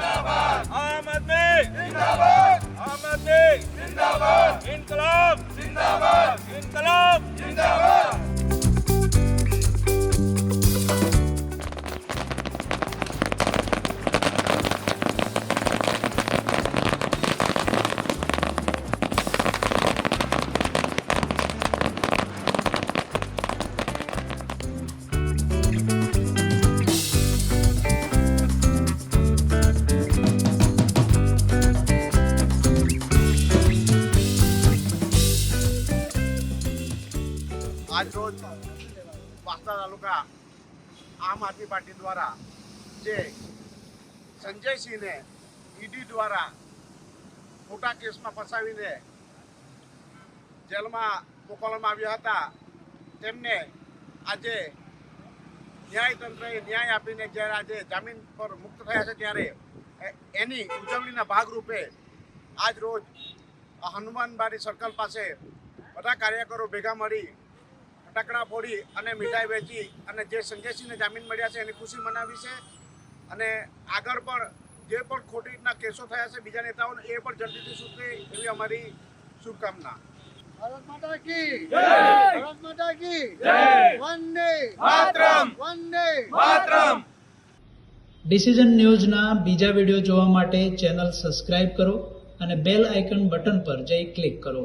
जिंदाबाद आम आदमी जिंदाबाद દ્વારા આમ આદમી પાર્ટી દ્વારા જે સંજયસિંહને ઈડી દ્વારા ખોટા કેસમાં ફસાવીને જેલમાં મોકલવામાં આવ્યા હતા, તેમને આજે ન્યાયતંત્રએ ન્યાય આપીને જ્યારે આજે જામીન પર મુક્ત થયા છે ત્યારે એની ઉજવણીના ભાગરૂપે આજ રોજ હનુમાનબારી સર્કલ પાસે બધા કાર્યકરો ભેગા મળી ફટાકડા ફોડી અને મીઠાઈ વેચી અને જે સંજયસિંહને જામીન મળ્યા છે એની ખુશી મનાવી છે. અને આગળ પણ જે પણ ખોટી રીતના કેસો થયા છે બીજા નેતાઓને એ પણ જલ્દીથી સુધરે એવી અમારી શુભકામના. ભારત માતા કી! ભારત માતા કી! વંદે! માતરમ! વંદે! માતરમ! ડિસિઝન ન્યૂઝના બીજા વીડિયો જોવા માટે ચેનલ સબસ્ક્રાઇબ કરો અને બેલ આઇકન બટન પર જઈ ક્લિક કરો.